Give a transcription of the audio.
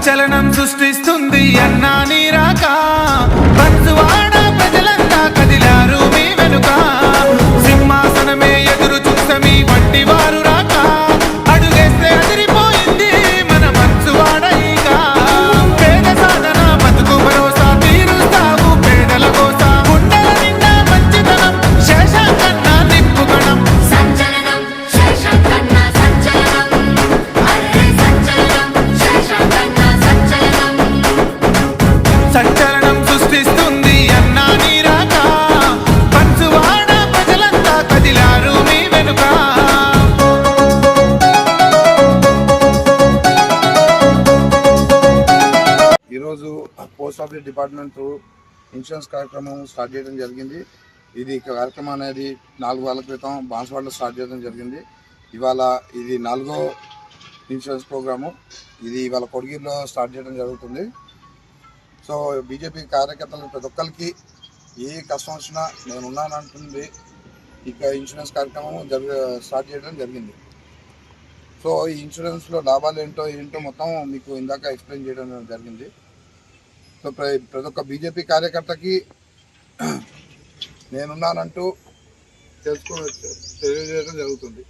సంచలనం సృష్టిస్తుంది అన్నా నీరాక పోస్ట్ ఆఫీస్ డిపార్ట్మెంట్ ఇన్సూరెన్స్ కార్యక్రమం స్టార్ట్ చేయడం జరిగింది. ఇది కార్యక్రమం అనేది నాలుగు వేల క్రితం బాన్స్వాడలో స్టార్ట్ చేయడం జరిగింది. ఇవాళ ఇది నాలుగో ఇన్సూరెన్స్ ప్రోగ్రాము. ఇది ఇవాళ కొడిగిరిలో స్టార్ట్ చేయడం జరుగుతుంది. సో బీజేపీ కార్యకర్తలు ప్రతి ఒక్కరికి ఏ కష్టం వచ్చినా నేను ఉన్నానంటుంది ఇక ఇన్సూరెన్స్ కార్యక్రమం జరి స్టార్ట్ చేయడం జరిగింది. సో ఈ ఇన్సూరెన్స్లో లాభాలు ఏంటో ఏంటో మొత్తం మీకు ఇందాక ఎక్స్ప్లెయిన్ చేయడం జరిగింది. సో ప్ర- ప్రతి ఒక్క బీజేపీ కార్యకర్తకి నేనున్నానంటూ తెలుసుకో తెలియజేయడం జరుగుతుంది.